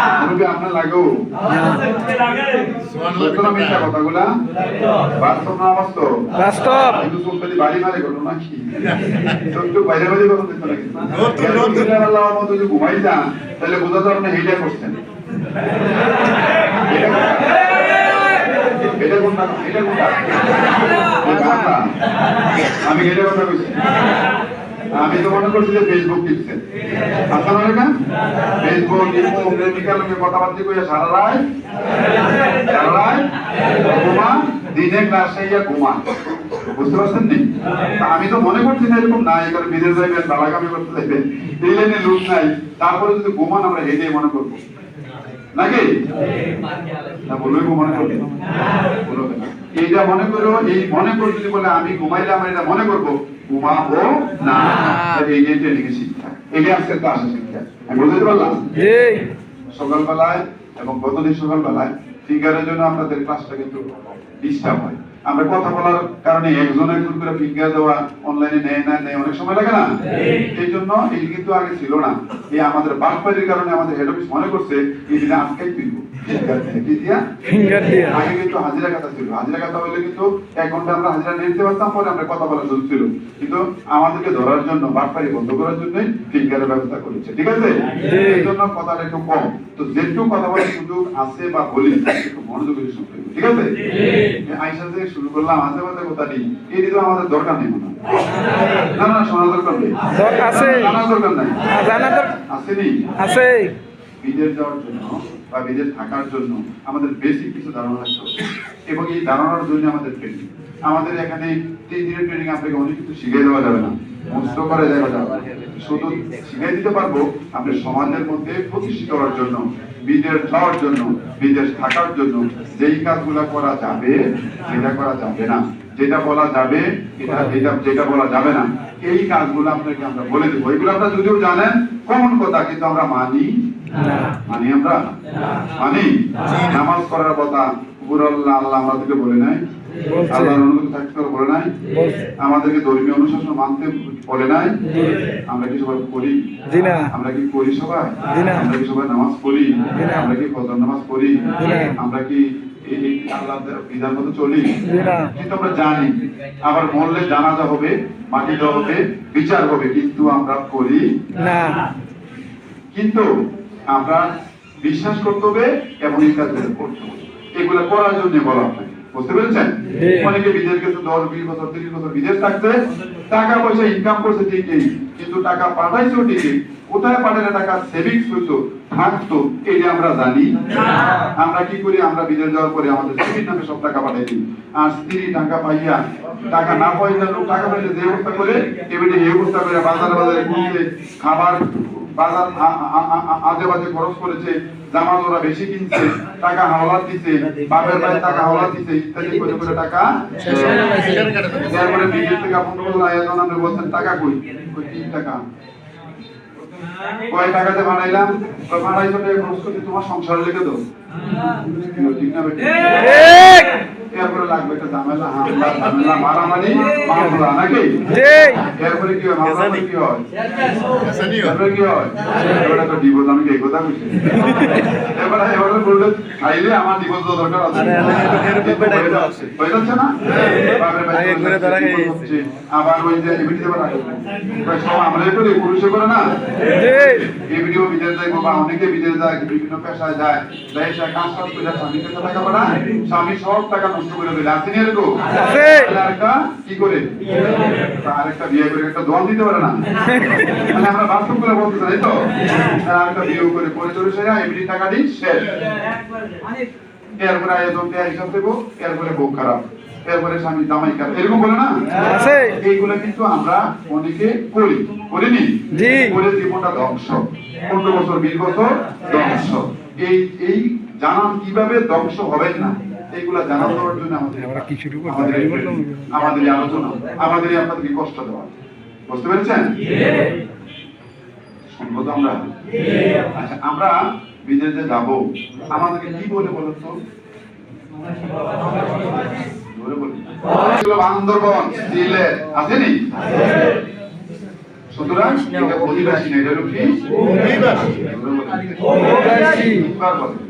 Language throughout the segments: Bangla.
আপনার লাগেও সত্য মিথ্যা কথাগুলা? বাস্তব না বাস্তব? বাস্তব। কিন্তু চোখে বাড়ি মারে ঘটনা নাকি চোখ বাইরে বাইরে কথা দেখতে লাগে আল্লাহর মতো যদি ঘুমাই যান তাহলে বোঝা যাবে না করছেন। এটা কোনটা? এটা কোনটা। আমি এটা কথা বলছি আমি তো মনে করছি যে ফেসবুক টিপছেন আসলে না ফেসবুক টিপবো প্রেমিকার লোকে কথাবার্তা কইয়া সারা রাত। ঘুমা, দিনে ক্লাস হইয়া ঘুমা। বুঝতে পারছেন নি? আমি তো মনে করছি না এরকম না কারণ বিদেশ যাইবেন দালাগামি করতে যাইবেন। এই লাইনে লোক নাই। তারপরে যদি ঘুমান, আমরা হেঁটে মনে করব। নাকি? না বলবে মনে করবে এইটা মনে করো এই মনে করো যদি বলে আমি ঘুমাইলাম এটা মনে করব ঘুমাবো না। এই যে ট্রেনিং শিক্ষা। এটা আজকে ক্লাসে শিক্ষা। আমি বুঝতে পারলাম? সকালবেলায় এবং গতদিন সকালবেলায় ফিঙ্গারের জন্য আপনাদের ক্লাসটা কিন্তু ডিস্টার্ব হয়। আমরা কথা বলার কারণে একজন একজন করে ফিঙ্গার দেওয়া অনলাইনে নেয় না নেয় অনেক সময় লাগে না? এই জন্য এই কিন্তু আগে ছিল না। এই আমাদের বাটপাড়ির কারণে আমাদের হেড অফিস মনে করছে এই দিনে আজকেই তুলব আগে কিন্তু হাজিরা কথা ছিল। হাজিরা কথা হলে কিন্তু এক ঘণ্টা আমরা হাজিরা নিতে পারতাম পরে আমরা কথা বলার সুযোগ ছিল। কিন্তু আমাদেরকে ধরার জন্য বাটপাড়ি বন্ধ করার জন্যই ফিঙ্গারের ব্যবস্থা করেছে। ঠিক আছে? এই জন্য কথাটা একটু কম। তো যেটুকু কথা বলার সুযোগ আছে বা বলি একটু মনোযোগ শুনতে ঠিক আছে? আইসা শুরু করলাম আজে বাজে কথা নেই। এই তো আমাদের দরকার নেই না না শোনা দরকার নেই। দরকার আছে। জানা দরকার নাই। আর জানা দরকার আছে নেই আছে। বিদেশ যাওয়ার জন্য বা বিদেশ থাকার জন্য আমাদের বেসিক কিছু ধারণা থাকতে হবে। এবং এই ধারণার জন্য আমাদের ট্রেনিং আমাদের এখানে তিন দিনের ট্রেনিং আপনাকে অনেক কিছু শিখিয়ে দেওয়া যাবে না। মুক্ত করে দেওয়া যাবে শুধু শিখিয়ে দিতে পারব আপনি সমাজের মধ্যে প্রতিষ্ঠিত হওয়ার জন্য, বিদেশ যাওয়ার জন্য, বিদেশ থাকার জন্য যেই কাজগুলো করা যাবে, সেটা করা যাবে না। যেটা বলা যাবে, এটা যেটা যেটা বলা যাবে না। এই কাজগুলো আপনাকে আমরা বলে দেবো। এগুলো আপনারা যদিও জানেন কমন কথা, কিন্তু আমরা মানি মানি আমরা? মানি? নামাজ করার কথা উপর আল্লাহ আমাদেরকে বলে নাই। আল্লাহর অনুমতি থাকতে বলে নাই। আমাদেরকে ধর্মীয় অনুশাসন মানতে বলে নাই। আমরা কি সবাই করি? আমরা কি করি সবাই? আমরা কি সবাই নামাজ পড়ি? আমরা কি ফজর নামাজ পড়ি? আমরা কি এই এই আল্লাহর বিধান মতো চলি? কিন্তু আমরা জানি। আবার মরলে জানাজা হবে মাটি দেওয়া হবে বিচার হবে কিন্তু আমরা করি না। কিন্তু আমরা বিশ্বাস করতে হবে এবং এই কাজগুলো করতে হবে। এগুলো করার জন্য বলা আপনাকে বুঝতে পেরেছেন? অনেকে বিদেশ গেছে দশ বিশ বছর তিরিশ বছর বিদেশ থাকছে। টাকা পয়সা ইনকাম করছে ঠিকই কিন্তু টাকা পাঠাইছো ঠিকই। কোথায় পাঠালে টাকা? সেভিংস হইতো থাকতো যে আমরা জানি। আমরা কি করি? আমরা বিদেশ যাওয়ার পরে আমাদের স্ত্রীর নামে সব টাকা পাঠাই দিই। আর স্ত্রী টাকা পাইয়া টাকা না পাইলে লোক টাকা পাইলে যে অবস্থা করে এবারে এই অবস্থা করে বাজারে বাজারে ঘুরছে খাবার বাজার আজে বাজে খরচ করেছে জামা জোড়া বেশি কিনছে টাকা হাওলাত দিছে বাপের ভাই টাকা হাওলাত দিছে ইত্যাদি করে করে টাকা তারপরে বিদেশ থেকে বললেন আয়োজন আপনি বলছেন টাকা কই? কই তিন টাকা। কয় টাকাতে বানাইলাম বানাইছো খরচ করতে তোমার সংসার লেগে দাও। ঠিক না বেটি? ঠিক। এরপরে লাগবে একটা ঝামেলা হামলা ঝামেলা মারামারি মামলা নাকি? এরপরে কি হয় মামলা কি হয়? এরপরে কি হয়? এবারে তো ডিভোর্স আমি কি এই কথা কইছি? এবারে এবারে বললে খাইলে আমার ডিভোর্স দরকার আছে। হয়ে যাচ্ছে। না? বাপরে ভাই আগে করে ধরা খেয়ে গেছে। হচ্ছে। আবার ওই যে এবিটি দেবার সব আমরা করি পুরুষে করে না? এই! ভিডিও বিদেশ যায় বা অনেকে বিদেশ যায় বিভিন্ন পেশায় যায়। সে কাজ কাজ করে স্বামীকে টাকা পাঠায়। স্বামী সব টাকা নষ্ট করে দিলে আসেনি এরকম আরেকটা কি করে? আরেকটা বিয়ে করে একটা দোয়াল দিতে পারে না। মানে আমরা বাস্তব করে বলতে চাই তো? আরেকটা বিয়ে করে করে চলে সেরা এমনি টাকা শেষ। এরপরে আয়োজন দেয় হিসাব দেবো এরপরে বউ খারাপ এরপরে স্বামী জামাই খারাপ। এরকম বলে না? এইগুলো কিন্তু আমরা অনেকে করি। করিনি। করে জীবনটা ধ্বংস। পনেরো বছর বিশ বছর ধ্বংস। এই এই জানান কীভাবে ধ্বংস হবেন না? এইগুলা জানান দেওয়ার জন্য আমাদের? আমাদের আমাদের আলোচনা আমাদের আপনাদেরকে কষ্ট দেওয়া। বুঝতে পেরেছেন? শুনব তো আমরা? আচ্ছা আমরা বিদেশে যাব আমাদেরকে কি বলে তো? বলি। এগুলো বান্দরবন সিলেট আসেনি? সুতরাং এটা অধিবাসী না এটা কি? বলেন।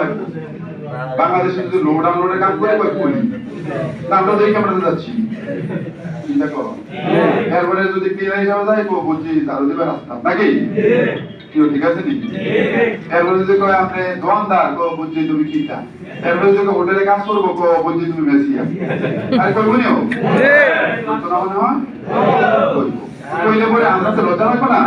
লাগবে? বাংলাদেশে যদি করে কই তা আমরা দেখি আমরা তো যাচ্ছি। চিন্তা করো। এরপরে যদি কো তারও দিবে রাস্তা। নাকি? কি ঠিক আছে এরপরে যদি কয়, আপনি দোকানদার, কো বুঝছি তুমি কিটা এরপরে যদি হোটেলে কাজ করব, কো বুঝছি তুমি মেসিয়া আর কইবো নিও জি না মনে হয়? কইলে পরে আমরা তো লজ্জা না।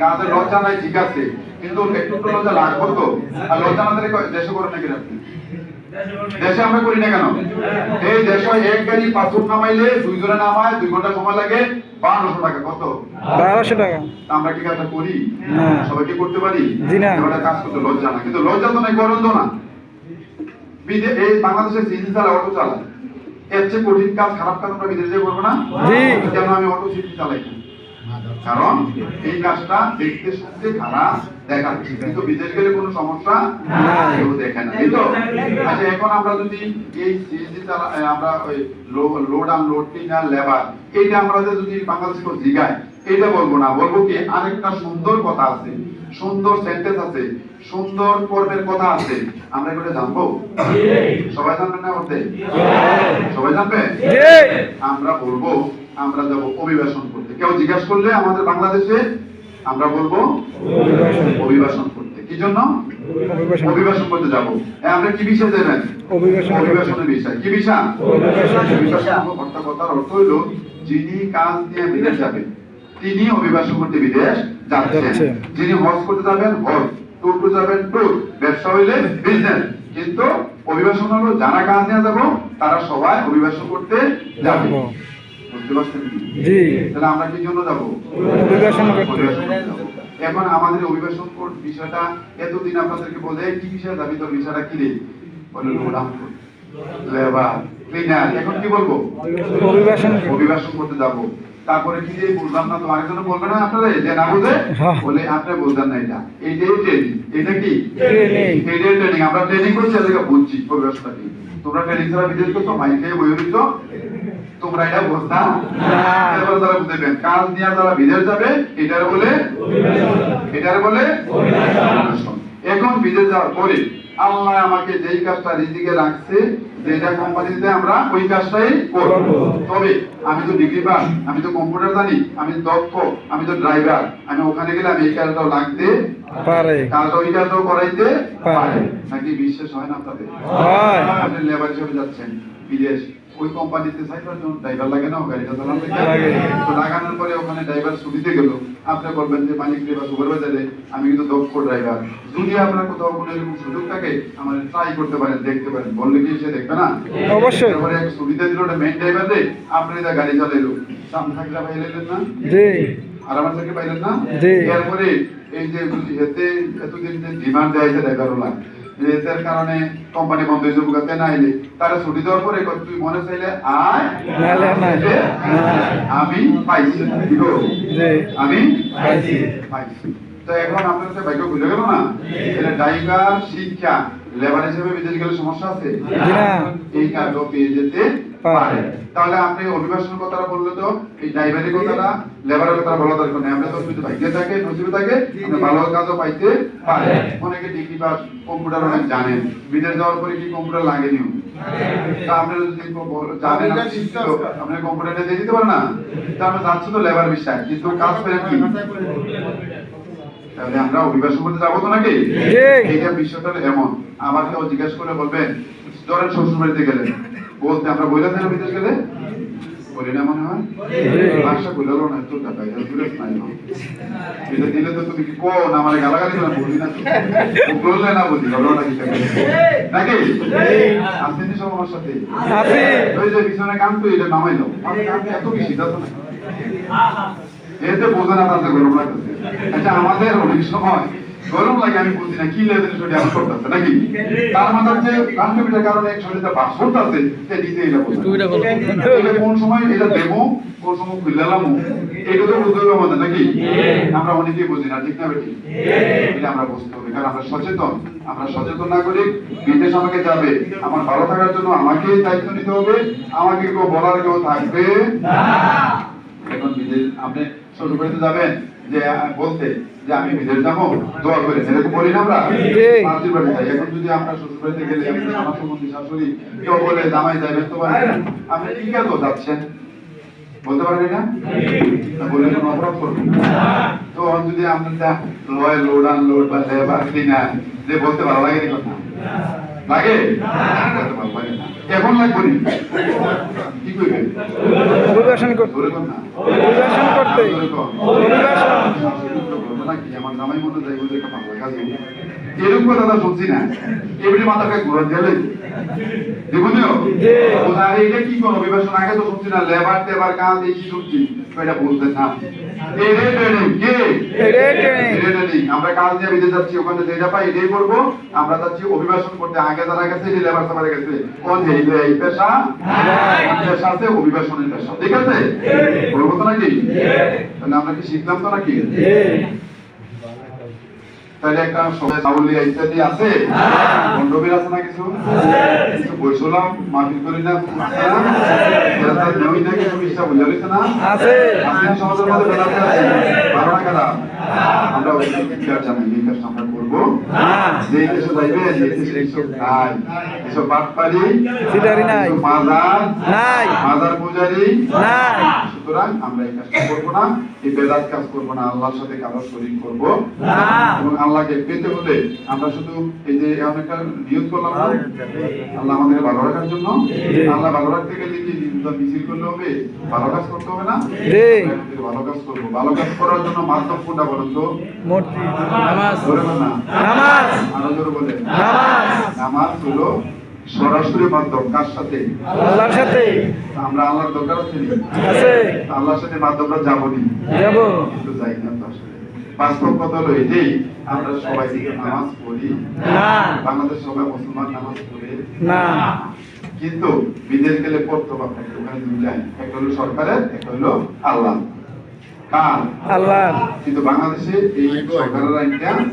কাজে লজ্জা নাই ঠিক আছে। কিন্তু একটু তো লজ্জা লাগবো তো। আর লজ্জা থাকলে দেশে করে নাকি আপনি দেশে আমরা করি না কেন? এই দেশে এক গাড়ি পাথর নামাইলে দুইজনে নামায় দুই ঘণ্টা সময় লাগে বারোশো টাকা কত? বারোশো টাকা। আমরা কি কাজটা করি? না। সবাইকে করতে পারি? না। কাজ করতে লজ্জা না। কিন্তু লজ্জা তো নাই গরম তো না। এই বাংলাদেশে সিএনজি চালা অটো চালায়। এর চেয়ে কঠিন কাজ খারাপ কাজ আমরা বিদেশে করব না। কেন আমি অটো সিএনজি চালাই? কারণ এই কাজটা দেখতে শুনতে খারাপ দেখাচ্ছে কিন্তু বিদেশ গেলে কোনো সমস্যা কেউ দেখে না এই তো আচ্ছা এখন আমরা যদি এই সিএনজি আমরা ওই লোড লেবার এইটা আমরা যদি বাংলাদেশে কেউ জিগায় এটা বলব না। বলব কি আরেকটা সুন্দর কথা আছে সুন্দর সেন্টেন্স আছে সুন্দর কর্মের কথা আছে। আমরা এগুলো জানব? সবাই জানবে না বলতে সবাই জানবে আমরা বলব আমরা যাব অভিবাসন করতে। কেউ জিজ্ঞাসা করলে আমাদের বাংলাদেশে আমরা বলব অভিবাসন। করতে। কি জন্য? অভিবাসন। করতে যাব। আমরা কি বিষয় অভিবাসন। অভিবাসনের বিষয়। কি বিষয়? অর্থাৎ কথার অর্থ হলো যিনি কাজ নিয়ে বিদেশ যাবেন তিনি অভিবাসন করতে বিদেশ যাচ্ছেন। যিনি হজ করতে যাবেন হজ। ট্যুর করতে যাবেন ট্যুর ব্যবসা হইলে বিজনেস কিন্তু অভিবাসন হলো যারা কাজ নিয়ে যাব তারা সবাই অভিবাসন করতে যাবে। জি। তাহলে আমরা কি জন্য যাব? অভিবাসন। এখন আমাদের অভিবাসন বিষয়টা এতদিন আপনাদেরকে বলে কি বিষয় দাবি? বিষয়টা কি রে? বলে লেবার ক্লিনার এখন কি বলব? অভিবাসন। করতে। অভিবাসন করতে যাব। তারপরে কি যে বুঝলাম না তো আরেকজন বলবে না আপনারা যে না বুঝে হ্যাঁ। বলে আপনি বুঝলেন না এটা। এইটাই ট্রেনিং এটা কি। ট্রেনিং আমরা ট্রেনিং করছি এটাকে বুঝছি অভিবাসনটা কি। তোমরা ট্রেনিং ছাড়া বিদেশ করছ মাইকে বই দিচ্ছ। তোমরা এটা বুঝতা না। এরপরে তারা বুঝবেন কাজ নিয়ে যারা বিদেশ যাবে এটার বলে এটার বলে এখন বিদেশ যাওয়ার পরে আল্লাহ আমাকে যেই কাজটা রিজিকে রাখছে যেটা কোম্পানিতে আমরা ওই কাজটাই করব। তবে আমি তো ডিগ্রি পাস আমি তো কম্পিউটার জানি আমি দক্ষ আমি তো ড্রাইভার আমি ওখানে গেলে আমি এই কাজটাও লাগতে পারে। কাজটা ওই কাজটাও করাইতে পারে। পারে। নাকি বিশ্বাস হয় না আপনাদের? আপনি লেবার হিসেবে যাচ্ছেন বিদেশ। ওই কোম্পানিতে সাইবার যখন ড্রাইভার লাগে না গাড়িটা চালানো লাগে। তো লাগানোর পরে ওখানে ড্রাইভার ছুটিতে গেল। আপনি বলবেন যে মালিক বা সুপারভাইজারে আমি কিন্তু দক্ষ ড্রাইভার যদি আপনার কোথাও কোনো এরকম সুযোগ থাকে আমার ট্রাই করতে পারেন দেখতে পারেন। বললে কি সে দেখবে না? অবশ্যই। তারপরে এক সুবিধা দিল ওটা মেইন ড্রাইভার দে আপনি যা গাড়ি চালাইলো। সামনে থাকলে পাইলেন না? জি। আর আমার থেকে পাইলেন না? জি। এরপরে এই যে এতে এতদিন যে ডিমান্ড দেয় যে ড্রাইভার ওলা যে কারণে কোম্পানি বন্ধ হয়ে যাব না এলে। তারা ছুটি দেওয়ার পরে তুই মনে চাইলে আয়। আমি পাইছি। আমি পাইছি। পাইছি। তো এখন আপনার সাথে বাইক খুলে গেল না? এটা ড্রাইভার শিক্ষা লেবার হিসেবে বিদেশ গেলে সমস্যা আছে? এই কাজও পেয়ে যেতে পারে। তাহলে আপনি অভিবাসন কথাটা বললে তো এই ড্রাইভারি কথাটা লেবারের কথা বলা দরকার নেই। আমরা তো যদি ভাগ্যে থাকে নসিবে থাকে ভালো কাজও পাইতে পারে। অনেকে ডিগ্রি পাস কম্পিউটার অনেক জানেন। বিদেশ যাওয়ার পরে কি কম্পিউটার লাগেনিও? তা আপনি যদি জানেন আপনি কম্পিউটারটা দিয়ে দিতে পারেন না? তা আমরা যাচ্ছি তো লেবার বিষয়। কিন্তু কাজ পেলেন কি? তাহলে আমরা অভিবাসন করতে যাব তো নাকি? এইটা বিষয়টা এমন। আবার কেউ জিজ্ঞেস করে বলবেন ধরেন শ্বশুর বাড়িতে গেলেন। বলতে আমরা বইলা দিলাম বিদেশ গেলে? বলি না মনে হয়? ভাষা বইলালো না তো টাকা এটা দূরে নাই না। এটা দিলে তো তুমি কি কো না আমার গালাগালি করে বলি না তো। বললে না বলি হলো নাকি নাকি? আসেনি সব আমার সাথে। আছি ওই যে বিছানায় কান তো এটা নামাইলো। আমার কান এত বেশি দাও না এতে বোঝা না তাতে গরম লাগতেছে। আচ্ছা আমাদের অনেক সময় গরম লাগে আমি বুঝি না কি লেভেলে শরীর এমন করতেছে নাকি? তার মাথার যে কারণে শরীরটা বাস করতেছে সে নিজে এটা কোন সময় এটা দেবো কোন সময় খুললাম এটা তো বুঝতে হবে আমাদের নাকি? আমরা অনেকেই বুঝি না ঠিক না বেটি? এটা আমরা বুঝতে হবে কারণ আমরা সচেতন। আমরা সচেতন নাগরিক বিদেশ আমাকে যাবে। আমার ভালো থাকার জন্য আমাকে দায়িত্ব নিতে হবে। আমাকে কেউ বলার কেউ থাকবে। এখন বিদেশ আপনি শ্বশুর বাড়িতে যাবেন যে বলতে যে আমি বিদেশ যাব দোয়া করে। এরকম বলি না আমরা। বাড়ি যাই। এখন যদি আমরা শ্বশুর বাড়িতে গেলে আমার সম্বন্ধী শাশুড়ি কেউ বলে জামাই যাবেন তো আপনি কি কেন যাচ্ছেন। বলতে পারেন না? না বলে কোনো অপরাধ করবেন তো যদি আমরা লয় লোড আনলোড বা লেবার ক্লিনার যে বলতে ভালো লাগে কথা লাগে। এখন লাগবে কি করবেন অভিবাসন করতে। ধরে কর না। অভিবাসন করতে? আমার জামাই মনে যায় ওদের একটা ভালো কাজ। এরকম কথা শুনছি না। এবারে মাথাকে ঘুরে গেলে দেখুনিও এটা কি করো? বিভাষণ আগে তো শুনছি না। লেবার টেবার কাজ এই শুনছি? এটা বলতেন না এরে ট্রেনিং কে? এরে ট্রেনিং এরে ট্রেনিং আমরা কাজ দিয়ে বিদেশ যাচ্ছি ওখানে যেটা পাই এটাই করব। আমরা যাচ্ছি অভিবাসন করতে। আগে যারা গেছে এটি লেবার সাবারে গেছে। কোন এই- এই পেশা? পেশা আছে অভিবাসনের পেশা। ঠিক আছে? বলব তো নাকি? তাহলে আমরা কি শিখলাম তো নাকি? তাহলে একটা সবাই সাউলিয়া ইত্যাদি আছে? মণ্ডপের আছে না কিছু? কিছু বৈশলাম মাফিল করি না আছে। না এরা তার নই না বুঝা গেছে না? আছে। সমাজের মধ্যে বেলাতে আছে। ভালো না খারাপ আমরা ওই বিচার জানি এই কাজটা আমরা করব। যে দেশে যাইবে যে দেশে এইসব নাই এসব বাটপারি সিটারি নাই। মাজার। নাই। মাজার পূজারি। নাই। সুতরাং আমরা এই কাজটা করব না এই বেদাত কাজ করব না আল্লাহর সাথে কারও শরীর করব। এবং আল্লাহকে পেতে হলে আমরা শুধু এই যে এমন নিয়োগ করলাম না, আল্লাহ আমাদের ভালো রাখার জন্য। আল্লাহ ভালো রাখতে গেলে কি মিছিল করলে হবে? ভালো কাজ করতে হবে না? ভালো কাজ করব। ভালো কাজ করার জন্য মাধ্যম কোনটা বলুন তো নামাজ ধরে বল না। নামাজ। আরও জোরে বলে নামাজ। নামাজ হলো সরাসরি মাধ্যম কার সাথে? আল্লাহর সাথে। আমরা আল্লাহর দরকার আছে। আছে। আল্লাহর সাথে মাধ্যমটা যাব নি। যাব। কিন্তু যাই না তো আসলে। বাস্তব কথা হলো এটাই আমরা সবাই দিকে নামাজ পড়ি। না। বাংলাদেশ সবাই মুসলমান নামাজ পড়ে। না। কিন্তু বিদেশ গেলে পড়তো বা ওখানে দুইটাই একটা হলো সরকারের একটা হলো আল্লাহ আল্লাহ। কিন্তু বাংলাদেশে এই সরকারের আইনটা নাই।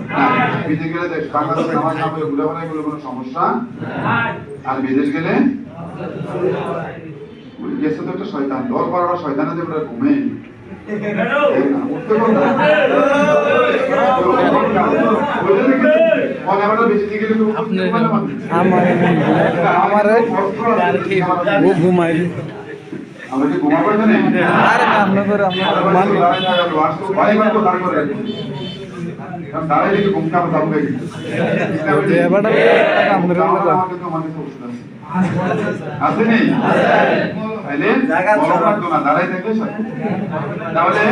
বিদেশ গেলে দেখ বাংলাদেশে নামাজ না পড়ে ঘুরে বেড়ায় কোনো সমস্যা আর বিদেশ গেলে গেছে তো একটা শয়তান দল বারোটা শয়তানে যে ওরা ঘুমে। উঠতে ওটা। আমার ঘুমাই হয়ে তাহলে মানে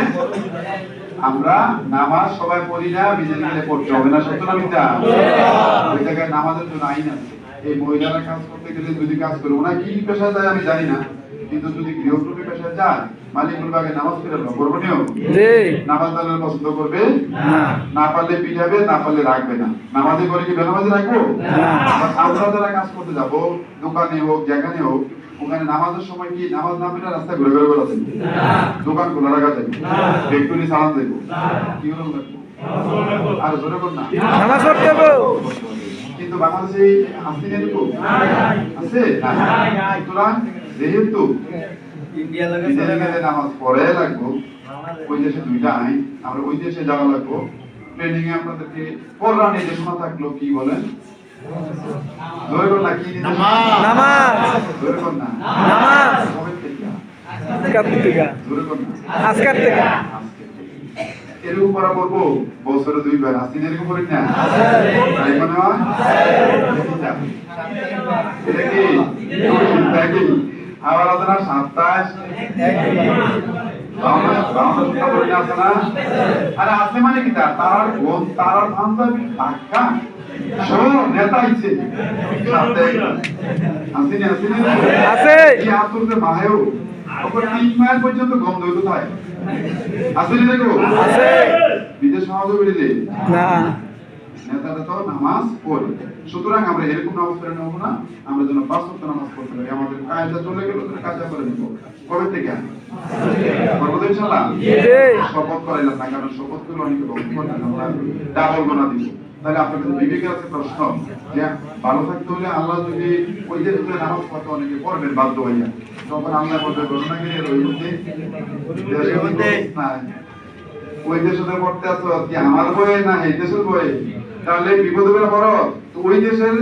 আমরা নামাজ সবাই পড়ি না বিজেপি গেলে পড়তে হবে না সত্য না মিথ্যা? ওই জায়গায় নামাজের জন্য আইন আছে। এই মহিলারা কাজ করতে গেলে যদি কাজ করব না কি পেশা যায় আমি জানি না। কিন্তু যদি গৃহস্থী পেশায় যায় মালিক বলবে নামাজ পড়ে নাও করব নামাজ দানের পছন্দ করবে? না। পারলে পিঠাবে না পারলে রাখবে না। নামাজে করে কি বেনামাজি রাখব? আমরা যারা কাজ করতে যাব দোকানে হোক যেখানে হোক ওখানে নামাজের সময় কি নামাজ না পেলে রাস্তায় ঘুরে ঘুরে বেড়াতে দোকান খোলা রাখা যাবে ফ্যাক্টরি সালান দেবো। কি হলো? আর জোরে কর না। নামাজ পড়তে হবে। কিন্তু বাংলাদেশে আসতে নেই আছে? সুতরাং যেহেতু নামাজ পড়ে লাগবো ওই দেশে দুইটা আইন আমরা ওই দেশে যাওয়া লাগবো। ট্রেনিং এ আপনাদেরকে কোরআন নির্দেশনা থাকল কি বলেন। এরকম করা করব বছরে দুইবার। আসিন এরকম করি না? তাই মনে হয়? এটা কি? আবার আছে না? সাতাশ আরে আছে মানে কি তার? তার বোন তার বান্ধবী ধাক্কা? শোন নেতা আইছে আসিনি আসিনি। আছে। এই আতুরতে মাহেও ওপর তিন মাস পর্যন্ত গন্ধ থাকে আসেনি দেখো। আছে। বিদেশ সমাজও বেরিয়ে না। নেতারা তো নামাজ পড়ে। সুতরাং আমরা এরকম নামাজ পড়ে নেব না। আমরা যেন ওয়াক্ত নামাজ পড়তে পারি। আমাদের কায়দা চলে গেল তাহলে কাজা করে নেব। কবে থেকে? করব ইনশাল্লাহ শপথ করাইলাম না কারণ শপথ করলে অনেকে ডাবল গোনা দিব। তাহলে আপনার কাছে বিবেকের আছে প্রশ্ন যে ভালো থাকতে হলে আল্লাহ যদি ওই যে যদি নামাজ পড়তে অনেকে পড়বেন বাধ্য হইয়া। তখন আল্লাহ বলবে ঘটনা গিয়ে ওই দেশে পড়তে আসো কি আমার বয়ে না এই দেশের বয়ে তাহলে বিপদে বেলা বড়। তো ওই দেশের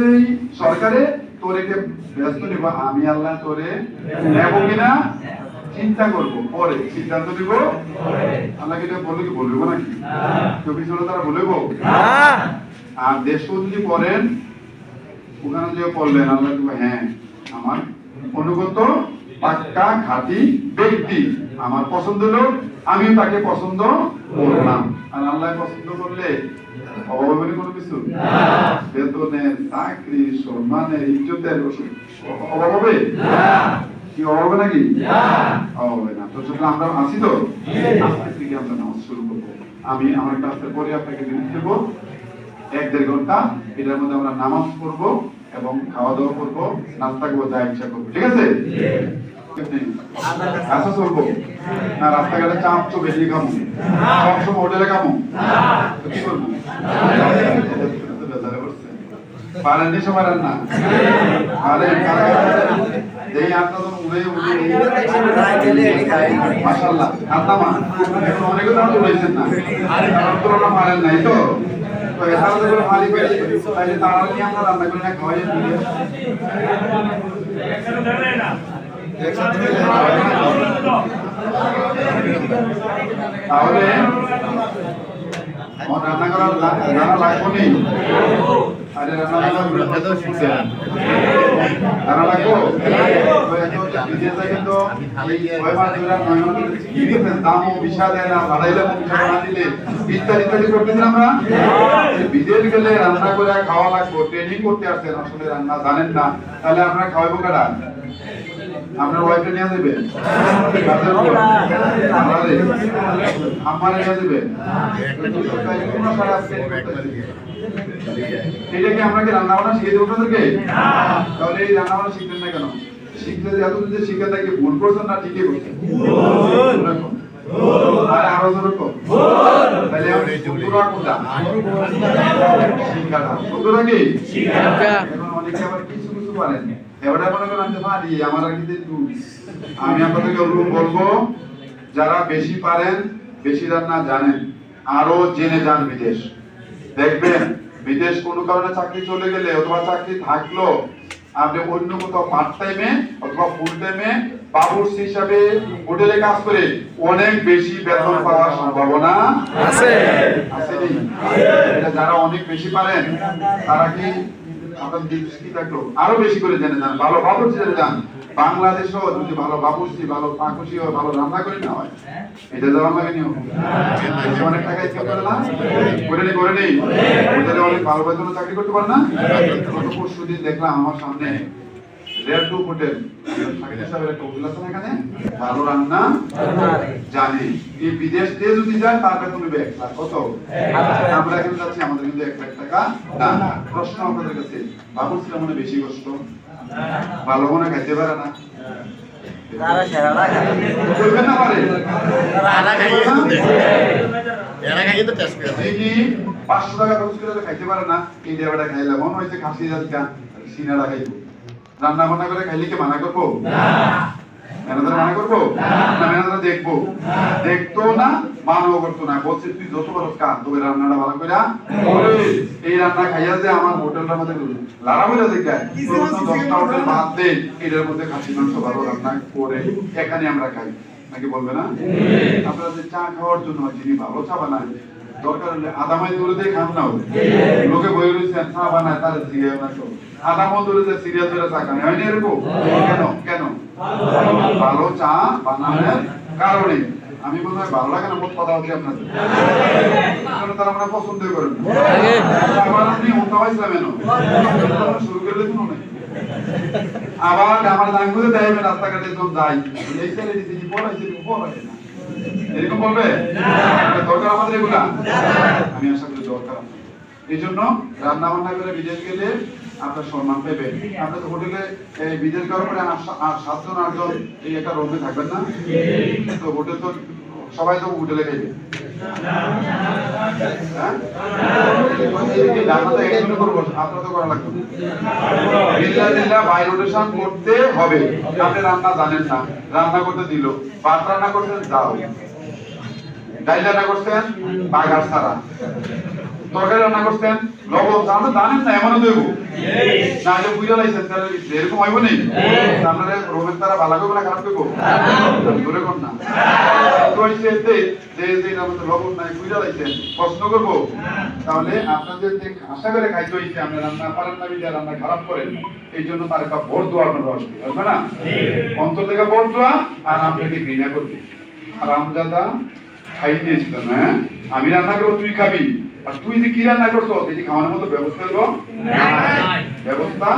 সরকারে তোরেকে ব্যস্ত নিব। আমি আল্লাহ তোরে নেব কিনা চিন্তা করব। পরে সিদ্ধান্ত নিব। আল্লাহকে এটা বললে কি বলব নাকি? কেউ কিছু হলে তারা বলব? আর দেশও যদি পড়েন ওখানে যে পড়লেন। আল্লাহ হ্যাঁ আমার অনুগত পাক্কা ঘাটি ব্যক্তি। আমার পছন্দ লোক আমিও তাকে পছন্দ করলাম। আর আল্লাহ পছন্দ করলে অভাব হবে কোনো কিছু? বেতনের চাকরি সম্মানের ইজ্জতের অভাব হবে? কি অভাব হবে নাকি? হবে না। তো সুতরাং আমরা আছি তো? আজকে থেকে আমরা নামাজ শুরু করব। আমি আমার ক্লাসের পরে আপনাকে জিনিস দেবো। এক দেড় ঘণ্টা এটার মধ্যে আমরা নামাজ পড়ব এবং খাওয়া দাওয়া করব নাস্তা করব যা ইচ্ছা করব। ঠিক আছে? আচ্ছা চলবো। না, রাস্তাঘাটে চাপ তো বেশি কামো সবসময় হোটেলে তো কি করব? পারেন নি রান্না পারেন কারা পারেন? যেই আপনার উড়ে উড়ে মাশাআল্লাহ আত্মা এখন অনেকে তো উড়াইছেন না। কারণ তো ওরা পারেন নাই তো। তো তো কোনো মালিক হয়েছে তাহলে তারা আমরা রান্না করে না খাওয়াই? দিয়ে তাহলে আমার রান্না করার লা- জানা নেই। আরে রান্না করার জানা লাগবো? বিদেশ বিশা দেয় না বাড়াইলে বিশা না দিলে ইত্যাদি ইত্যাদি করতেছেন আমরা? বিদেশ গেলে রান্না করে খাওয়া লাগবে ট্রেনিং করতে আসছেন আসলে রান্না জানেন না। তাহলে আমরা খাওয়াবো কারা? আপনার ওয়াইফে নিয়ে উপর আমারে নিয়ে আজকে এটা কি আমরা কি রান্না বান্না শিখে দেবো আপনাদেরকে? তাহলে এই রান্না বান্না শিখবেন না কেন? শিখতে যে এত যদি শিখে থাকি ভুল করছেন না ঠিকই করছেন। আরে আরও তাহলে শিখাটা সুন্দরা এখন অনেকে আবার কিছু কিছু পারেন। এবারে মনে করেন যে পারি আমার আর আমি আপনাদেরকে অনুরোধ বলব যারা বেশি পারেন বেশি রান্না জানেন আরও জেনে যান বিদেশ। দেখবেন বিদেশ কোনো কারণে চাকরি চলে গেলে অথবা চাকরি থাকল আপনি অন্য কোথাও পার্ট টাইমে অথবা ফুল টাইমে বাবুর্চি হিসাবে হোটেলে কাজ করে অনেক বেশি বেতন পাওয়ার সম্ভাবনা আছে। আছে যারা অনেক বেশি পারেন তারা কি আরও বেশি করে জেনে যান। ভালো বাবুর্চি জেনে যান। বাংলাদেশেও যদি ভালো বাবুর্চি ভালো পাকুশি হয়, ভালো রান্না করে না হয়, এটা যাওয়া লাগে নিও অনেক টাকা ইচ্ছা করে না? করে নি করে নেই। অনেক ভালো বেতনে চাকরি করতে পারে না? পরশু দিন দেখলাম আমার সামনে রেড টু হোটেল সাকিব সাহেবের একটা হোটেল আছে না এখানে? ভালো রান্না? জানি। এই বিদেশ দিয়ে যদি যায় তার বেতন এক লাখ কত? আমরা এখানে যাচ্ছি আমাদের কিন্তু এক লাখ টাকা না প্রশ্ন আপনাদের কাছে বাবুর্চিরা মনে বেশি কষ্ট? ভালো মনে খাইতে পারে না। তারা সেরাটা না পারে? এরা খাইয়ে এরা খাইয়ে তো টেস্ট করে। দেখি পাঁচশো টাকা খরচ করে খাইতে পারে না। এই দেবাটা খাইলাম মনে হয়েছে খাসি যাচ্ছে খাইবো। রান্না বান্না করে খাইলে কি মানা করব? ম্যানেজার মানা করব? না। ম্যানেজার দেখব? দেখতো না মানও করতো না। বলছে তুই যত কাজ রান্নাটা ভালো করে এই রান্না খাইয়া যে আমার হোটেলটার মধ্যে লাড়া বলে দেখায় দশটা হোটেল বাদ দে এটার মধ্যে খাসি মাংস ভালো রান্না করে এখানে আমরা খাই। নাকি বলবে না? আপনারা যে চা খাওয়ার জন্য যিনি ভালো চা বানায় দরকার মাইল দূরে খান না লোকে বই রয়েছেন চা তার জিগে না আধা দূরে যে খান হয়নি এরকম? কেন? কেন? ভালো চা বানানোর কারণে। আমি মনে হয় ভালো লাগে না মোট কথা হচ্ছে আপনাদের। তারা পছন্দ করেন না। নিয়ে মোটা হয়েছিলাম কেন? শুরু করলে কোনো নেই আবার আমার লাঙ্গুলে দেয় রাস্তাঘাটে যখন যাই। এই ছেলে দিদি না। এরকম বলবে? দরকার আমাদের এগুলা? আমি আশা করি দরকার। এই জন্য রান্না বান্না করে বিদেশ গেলে আপনার সম্মান পেবে। আপনার তো হোটেলে বিদেশ যাওয়ার পরে সাতজন আটজন এই একটা রোমে থাকবেন না? তো হোটেল তো সবাই তো উঠলে দেবে আপনার তো করা করতে হবে। রান্না রান্না করতে দিল। রান্না যাও ডাইল রান্না করছেন বাগার ছাড়া তরকারি রান্না করছেন লবণ আপনি জানেন না এমনও দেব না যে বুঝে লাইছেন তাহলে এরকম হইব নেই আপনারা রোমের তারা ভালো করব না খারাপ করব? ধরে কোন না। তো হইছে এতে যে যে এটার লবণ নাই বুঝে লাইছেন প্রশ্ন করব। তাহলে আপনাদের যে আশা করে খাইতে হইছে আপনি রান্না পারেন না বিদ্যা রান্না খারাপ করেন এই জন্য তার একটা ভোট আসবে না? অন্তর থেকে ভোট দোয়া আর আপনাকে ঘৃণা করবে। আর আমজাদা খাই দিয়েছিল হ্যাঁ? আমি রান্না করব তুই খাবি। আর তুই যে কি রান্না করছ এই খাওয়ানোর মতো ব্যবস্থা হলো ব্যবস্থা?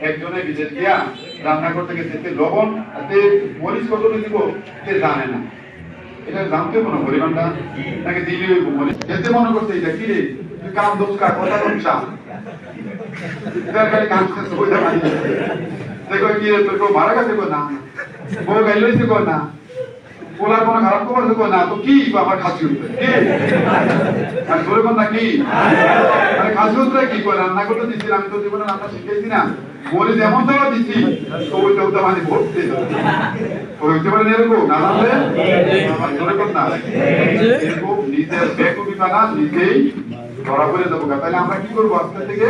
একজনে বিদেশ গিয়া রান্না করতে গেছে তে লবণ আর তে মরিচ কত দিব তে জানে না। এটা জানতে কোনো পরিমাণটা। তাকে দিলে মরিচ? এতে মনে করছে এটা কি রে? তুই কাম দোষ কা কথা এটার খালি কাম মানি দেখো কি তোর মারা গেছে না? বউ গাইল হইছে না? পোলার কোনো খারাপ খবর কো না। তো কি আমার খাসি উঠবে? আর কি? আরে খাসি উঠবে কি করে? রান্না করতে দিচ্ছি আমি তো জীবনে রান্না শিখেছি না। বলে যেমন দেওয়া দিচ্ছি তো ওইটা ওটা মানে দেবো হইতে পারে এরকম? না জানলে? নিজের বেকুবি বানা, নিজেই ধরা করে দেবো তাহলে আমরা কি করব আজকে থেকে?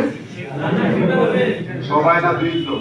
সবাই না দুই জন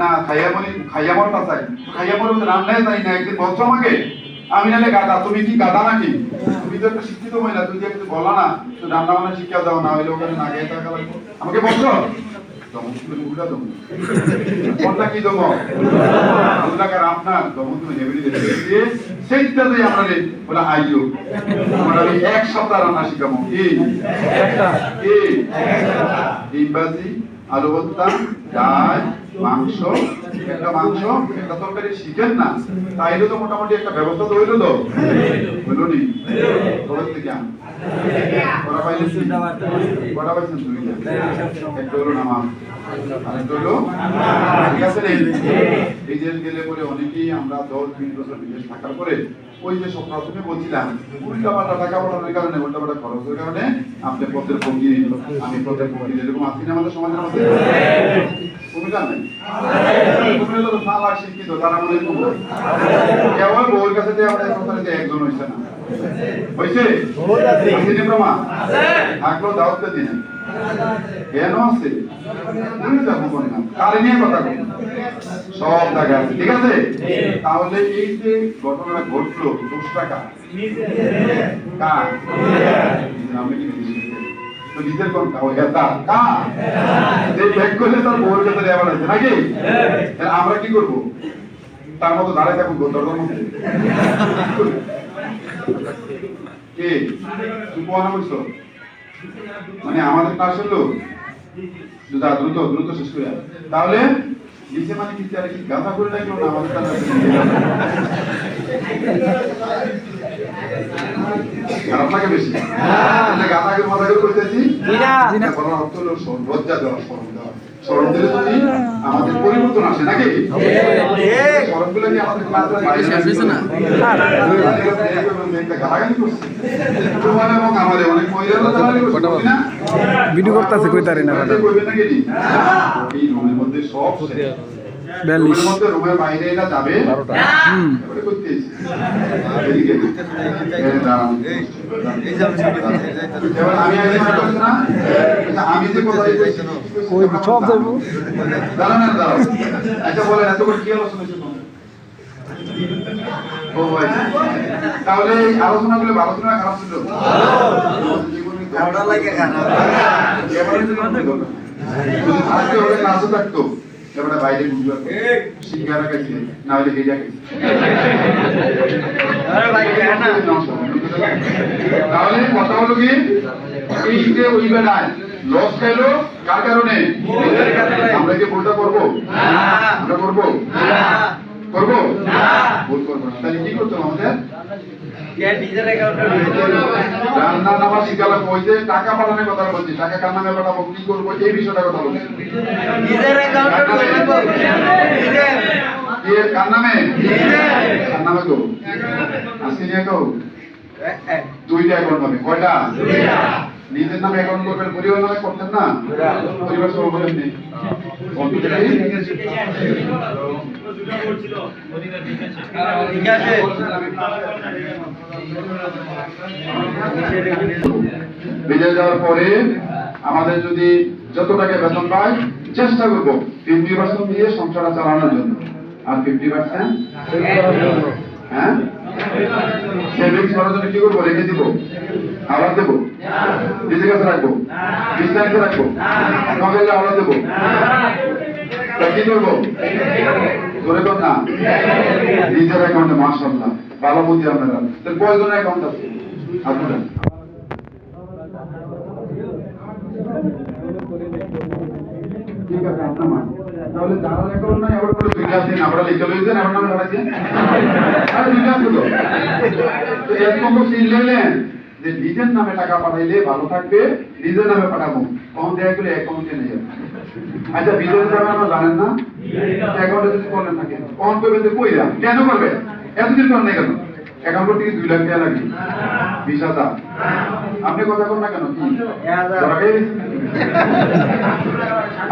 না খাইয়া মরি খাইয়া মরতা চাই খাইয়া মরি রান্নায় চাই না একদিন বলছো আমাকে আমি নালে গাদা তুমি কি গাদা নাকি? তুমি তো একটা শিক্ষিত মহিলা তুমি যে বলো না তো রান্না বান্না শিক্ষা দাও না হইলে ওখানে না খেয়ে থাকা লাগবে। আমাকে বলছো? দমক তুমি উল্টা দমক কোনটা কি দমক আল্লাহকার আপনার দমক তুমি হেবিলি দিয়ে সেইটাতে আমরা রে বলে আইও। এক সপ্তাহ রান্না শিখাবো। ডিমবাজি আলু ভর্তা ডাল মাংস, একটা মাংস, একটা তরকারি শিখেন না, তাইলে তো মোটামুটি একটা ব্যবস্থা তো হইল তো। হইল নি খবর থেকে আন কটা পাইলেন? কটা পাইছেন তুমি? একটা হলো নামাজ বিদেশ গেলে পরে অনেকেই আমরা দশ বিশ বছর বিদেশ থাকার পরে ওই যে সব প্রথমে বলছিলাম উল্টা পাল্টা টাকা পাঠানোর কারণে উল্টা পাল্টা খরচের কারণে আপনি পথের ফকির আমি পথের ফকির এরকম আছি না আমাদের সমাজের মধ্যে? ভূমিকা নাই? শিক্ষিত তারা আমাদের এরকম না। কেবল বউর কাছে আমাদের একজন হয়েছে না। হয়েছে প্রমাণ? থাকলেও দাওয়াত দিনে কেন আছে? যাব কোন না কারে নিয়ে কথা বলি সব জায়গায় আছে, ঠিক আছে? তাহলে এই যে ঘটনাটা ঘটলো আমি কি নিজে তো নিজের কোন হেতা কা যে ব্যাগ করলে তার বউর কাছে দেওয়া আছে নাকি? তাহলে আমরা কি করব? তার মতো দাঁড়ায় থাকুন কে? বলছো মানে আমাদের ক্লাস হলো দ্রুত দ্রুত দ্রুত শেষ করে তাহলে নিচে মানে কি কি গাঁথা করে রাখল না আমাদের খারাপ লাগে বেশি। করে মাথা করে করতেছি? জি বলার অর্থ হলো সর- দেওয়া সরম দেওয়া। সরম দিলে যদি আমাদের পরিবর্তন আসে নাকি? ভিডিও করতেছে কই তারি না। বিয়াল্লিশ রুমের বাইরে এটা যাবে হুম আমি যে কথা সব যাইবো দাঁড়ান দাঁড়ান। আচ্ছা বলেন এত করে কি আলোচনা। তাহলে এই আলোচনাগুলো ভালো ছিল খারাপ ছিল? আজকে নাচও থাকতো। এবারে বাইরে না হলে ভেজা? তাহলে কথা হলো কি? এই ওই বেলায় লস খাইলো কার কারণে? আমরা কি ভুলটা করব? আমরা করব? করব? ভুল করব না। তাহলে কি করতে হবে আমাদের? নিজের রান্না নামা শিখালাম ওই যে টাকা পাঠানোর কথা বলছি টাকা কার নামে পাঠাবো কি করব এই বিষয়টা কথা বলছি। নিজের অ্যাকাউন্টে ঢুকবো। নিজের। কি এর কার নামে? কার নামে গো আসি নিয়ে গো এ, এ, দুইটা অ্যাকাউন্ট হবে কয়টা? নিজের নামে অ্যাকাউন্ট করবেন পরিবার নামে করতেন না? পরিবার। সহ ঠিক আছে। বিদেশ যাওয়ার পরে আমাদের যদি যত টাকা বেতন পাই চেষ্টা করব ফিফটি পার্সেন্ট দিয়ে সংসারটা চালানোর জন্য। আর ফিফটি পার্সেন্ট হ্যাঁ? সেভিংস করার জন্য কি করব? রেখে দিব। আবার দেবো। নিজের কাছে রাখব। ডিস্টেন্সে রাখব। আবার দেবো। কি করব? না। নিজের অ্যাকাউন্টে ভালো আপনারা। কয়জনের অ্যাকাউন্ট আছে? আপনারা ঠিক আছে, আপনার মান। তাহলে যারা লেখার নাই, আবার আমরা লিখে লইছেন আমার নামে আরে তো। তো এক লইলেন যে নিজের নামে টাকা পাঠাইলে ভালো থাকবে, নিজের নামে পাঠাবো। তখন দেখা গেলে অ্যাকাউন্টে নেই যাবে। আচ্ছা আমরা জানেন না? অ্যাকাউন্টে যদি করলেন থাকে কখন করবেন যে কইরা কেন করবে? এতদিন করেন না কেন? অ্যাকাউন্ট করতে কি দুই লাখ টাকা লাগে? বিশ হাজার। আপনি কথা বলেন না কেন? কি?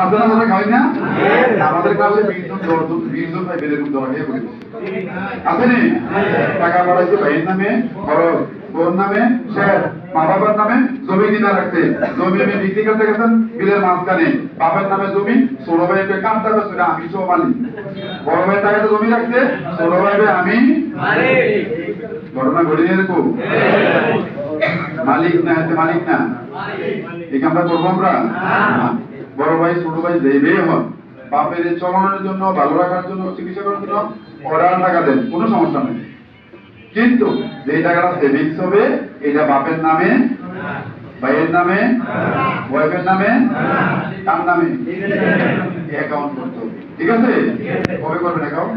আপনারা ধরা খাই না? আমাদের কাছে দশজন বিশজন ভাই বেড়ে ধরা খেয়ে টাকা পাঠাইছে ভাইয়ের নামে খরচ। বোন নামে শেষ মা বাবার নামে জমি রাখছে। জমি আমি বিক্রি করতে গেছেন বিলের মাঝখানে। বাবার নামে জমি ছোট ভাইকে কাম টাকা আমি সব মালিক। বড় টাকাতে জমি রাখছে ভাইকে আমি ঘটনা মালিক না এতে মালিক না। এই কামটা করব আমরা? বড় ভাই ছোট ভাই দেবে হন বাপের চলানোর জন্য ভালো রাখার জন্য চিকিৎসা করার জন্য ওরা টাকা দেন কোনো সমস্যা নেই। কিন্তু যে টাকাটা সেভিংস হবে এটা বাপের নামে ভাইয়ের নামে ওয়াইফের নামে তার নামে? অ্যাকাউন্ট করতে হবে। ঠিক আছে? কবে করবেন অ্যাকাউন্ট